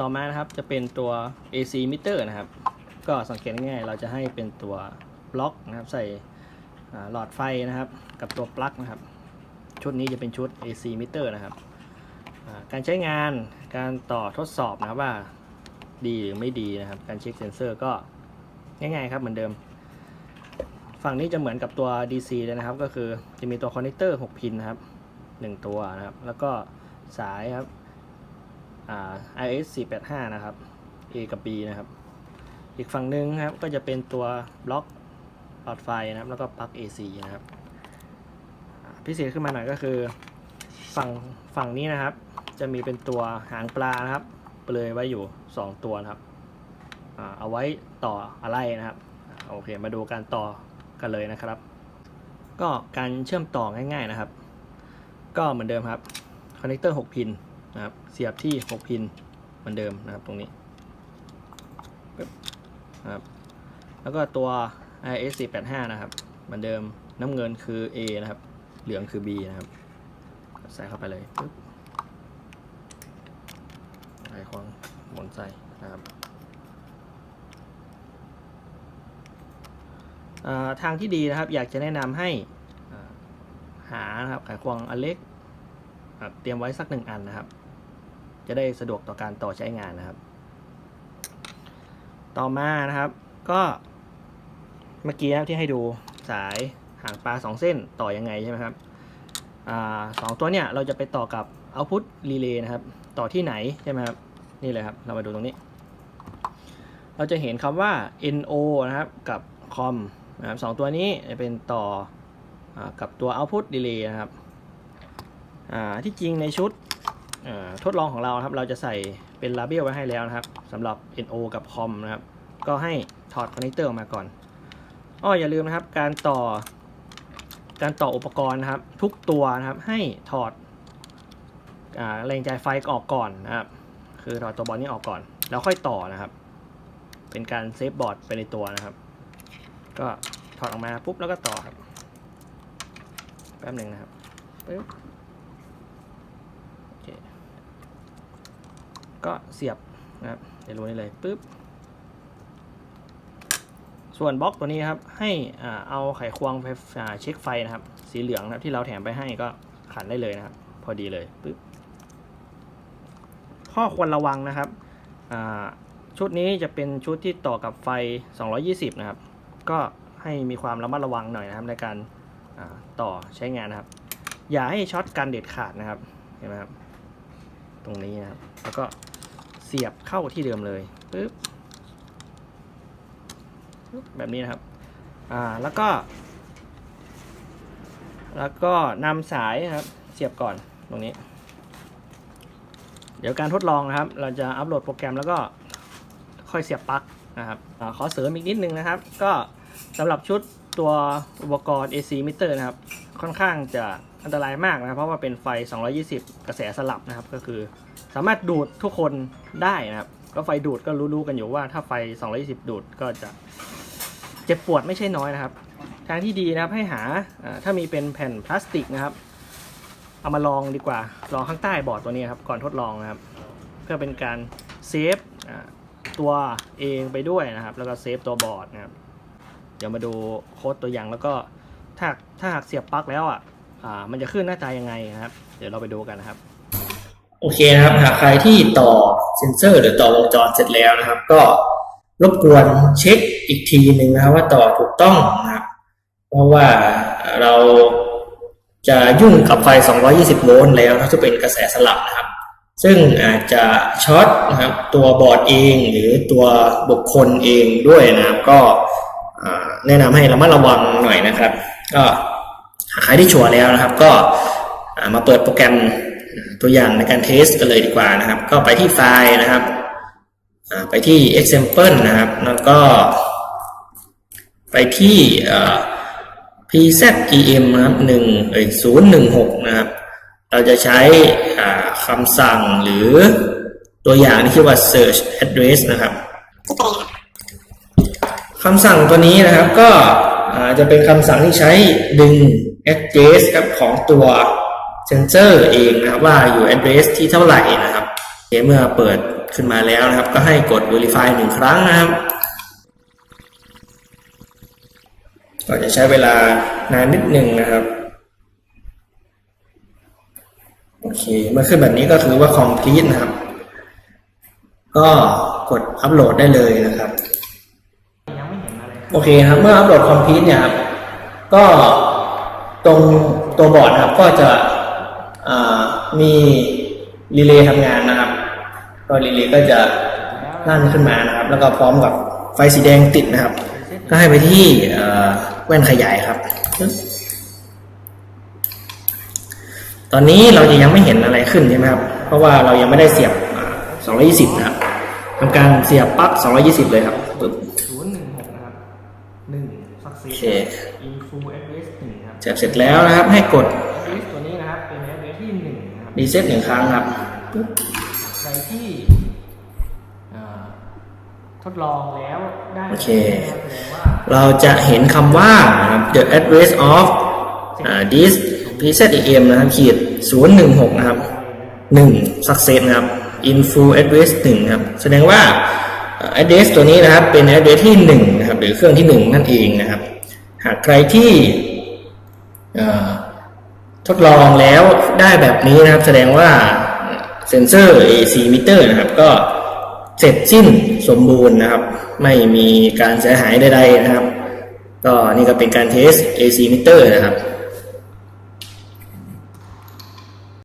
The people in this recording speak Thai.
ต่อมานะครับจะเป็นตัว AC meter นะครับ ก็สังเกตง่ายๆเราจะให้เป็นตัวบล็อกนะครับ ใส่หลอดไฟนะครับ กับตัวปลั๊กนะครับ ชุดนี้จะเป็นชุด AC meter นะครับ การใช้งานการต่อทดสอบนะครับว่าดีหรือไม่ดีนะครับ การเช็คเซนเซอร์ก็ง่ายๆครับเหมือนเดิม ฝั่งนี้จะเหมือนกับตัว DC เลยนะครับ ก็คือจะมีตัวคอนเนคเตอร์6 พินนะครับ 1 ตัวนะครับ แล้วก็สายครับ IS 485 นะครับ A กับ B นะครับ อีกฝั่งหนึ่งครับก็จะเป็นตัวบล็อกหลอดไฟนะครับ แล้วก็ปลั๊ก AC นะครับ พิเศษขึ้นมาหน่อยก็คือฝั่งฝั่งนี้นะครับ จะมีเป็นตัวหางปลานะครับเปลยไว้อยู่ 2 ตัวนะครับเอาไว้ต่ออะไรนะครับโอเคมาดูการต่อกันเลยนะครับ ก็การเชื่อมต่อง่าย ๆนะครับ ก็เหมือนเดิมครับคอนเนคเตอร์6พิน นะครับเสียบที่ 6 พินเหมือนเดิมนะครับตรงนี้นะครับแล้วก็ตัว IS 485นะครับเหมือนเดิมน้ำเงินคือ A นะครับ เหลืองคือ B นะครับ ใส่เข้าไปเลยปึ๊บไอควงหมุนใส่นะครับทางที่ดีนะครับอยากจะแนะนำให้หานะครับไขควงอันเล็ก ครับเตรียมไว้สักหนึ่งอันนะครับ จะได้สะดวกต่อการต่อใช้งานนะครับ ต่อมานะครับ ก็เมื่อกี้ที่ให้ดูสายหางปลา2เส้นต่อยังไงใช่ไหมครับอสองตัวเนี่ยเราจะไปต่อกับ output relay นะครับ ต่อที่ไหนใช่ไหมครับนี่เลยครับ เรามาดูตรงนี้ เราจะเห็นคำว่า no นะครับกับ com นะครับสองตัวนี้จะเป็นต่ออกับตัว output relay นะครับ ที่จริงในชุดทดลองของเราครับเราจะใส่เป็นลาเบลไว้ให้แล้วนะครับสำหรับ no กับ com นะครับ ก็ให้ถอดคอนเนคเตอร์ออกมาก่อนอ้ออย่าลืมนะครับ การต่อการต่ออุปกรณ์นะครับ ทุกตัวนะครับให้ถอดแรงจ่ายไฟออกก่อนนะครับ คือถอดตัวบอร์ดนี้ออกก่อน แล้วค่อยต่อนะครับ เป็นการเซฟบอร์ดไปในตัวนะครับ ก็ถอดออกมาปุ๊บแล้วก็ต่อครับแป๊บหนึ่งนะครับปึ๊บโอเค ก็เสียบนะครับเดี๋ยวรู้ได้เลยปึ๊บส่วนบล็อกตัวนี้ครับให้อ่าเอาไขควงไฟอ่าเช็คไฟนะครับ สีเหลืองนะครับที่เราแถมไปให้ก็ขันได้เลยนะครับ พอดีเลยปึ๊บข้อควรระวังนะครับอ่าชุดนี้จะเป็นชุดที่ต่อกับไฟ 220 นะครับ ก็ให้มีความระมัดระวังหน่อยนะครับในการาต่อใช้งานนะครับ อย่าให้ช็อตกันเด็ดขาดนะครับเห็นไหมครับ ตรงนี้นะครับแล้วก็ เสียบเข้าที่เดิมเลยปึ๊บแบบนี้นะครับ อ่า แล้วก็ แล้วก็นำสายนะครับ เสียบก่อนตรงนี้ เดี๋ยวการทดลองนะครับ เราจะอัปโหลดโปรแกรมแล้วก็ค่อยเสียบปลั๊กนะครับอขอเสริมอีกนิดนึงนะครับ ก็สำหรับชุดตัวอุปกรณ์ AC meter นะครับ ค่อนข้างจะ อันตรายมากนะเพราะว่าเป็นไฟ 220 กระแสสลับนะครับ ก็คือ สามารถดูดทุกคนได้นะครับ ก็ไฟดูดก็รู้ๆกันอยู่ว่าถ้าไฟ 220 ดูดก็จะเจ็บปวดไม่ใช่น้อยนะครับ ทางที่ดีนะครับให้หาถ้ามีเป็นแผ่นพลาสติกนะครับ เอามาลองดีกว่าลองข้างใต้บอร์ดตัวนี้ครับก่อนทดลองนะครับ เพื่อเป็นการเซฟตัวเองไปด้วยนะครับ แล้วก็เซฟตัวบอร์ดนะครับ เดี๋ยวมาดูโค้ดตัวอย่างแล้วก็ถ้าถ้าหากเสียบปลั๊กแล้วอะ อ่า มันจะขึ้นหน้าตายังไงครับ เดี๋ยวเราไปดูกันนะครับ โอเคนะครับ หากใครที่ต่อเซนเซอร์ หรือต่อวงจรเสร็จแล้วนะครับ ก็รบกวนเช็คอีกทีหนึ่งนะครับ ว่าต่อถูกต้องนะครับ เพราะว่าเราจะยุ่งกับไฟ 220 โวลต์แล้วนะจะเป็นกระแสสลับนะครับ ซึ่งอาจจะช็อตนะครับ ตัวบอร์ดเองหรือตัวบุคคลเองด้วยนะครับ ก็แนะนำให้ระมัดระวังหน่อยนะครับ ก็ ใครที่ชัวร์แล้วนะครับ ก็มาเปิดโปรแกรมตัวอย่างในการเทสกันเลยดีกว่านะครับ ก็ไปที่ไฟล์นะครับไปที่ example นะครับ แล้วก็ ไปที่ PZEM นะครับหนึ่งเอ้ยศูนย์หนึ่งหกนะครับ เราจะใช้คำสั่งหรือตัวอย่างที่ชื่อว่า search address นะครับคำสั่งตัวนี้นะครับก็จะเป็นคำสั่งที่ใช้ดึง address ครับของตัวเซนเซอร์เองนะครับว่าอยู่ address ที่เท่าไหร่นะครับเมื่อเปิดขึ้นมาแล้วนะครับ ก็ให้กด verify หนึ่งครั้งนะครับก็จะใช้เวลานานนิดหนึ่งนะครับโอเคเมื่อขึ้นแบบนี้ก็ถือว่า complete นะครับ ก็กดอัปโหลดได้เลยนะครับโอเคครับเมื่ออัปโหลด complete เนี่ยครับก็ ตรงตัวบอร์ดนะครับก็จะมีรีเลย์ทำงานนะครับ ก็รีเลย์ก็จะลั่นขึ้นมานะครับ แล้วก็พร้อมกับไฟสีแดงติดนะครับ ก็ให้ไปที่แว่นขยายครับ ตอนนี้เราจะยังไม่เห็นอะไรขึ้นใช่ไหมครับ เพราะว่าเรายังไม่ได้เสียบอ่า220 นะครับทำการเสียบปลั๊ก220 เลยครับปึ๊บ ศูนย์หนึ่งหกนะครับหนึ่งสักซี โอ เคอินฟูเอฟเอสหนึ่งครับเสียบเสร็จแล้วนะครับ ให้กดเอฟตัวนี้นะครับเป็นเอฟเอสที่หนึ่งนะครับรีเซ็ตหนึ่งครั้งครับใครที่อ่าทดลองแล้วได้โอเคแสดงว่าเราจะเห็นคำว่านะครับ the address of อ่า this PZEM นะครับขีด016 นะครับ 1 success นะครับ info address 1นะครับ แสดงว่าอ่า address ตัวนี้นะครับเป็น address ที่ 1 นะครับ หรือเครื่องที่ 1 นั่นเองนะครับ หากใครที่ทดลองแล้วได้แบบนี้นะครับ แสดงว่าเซนเซอร์ AC meter นะครับ ก็เสร็จสิ้นสมบูรณ์นะครับ ไม่มีการเสียหายใดๆนะครับ ก็นี่ก็เป็นการเทส AC meter นะครับ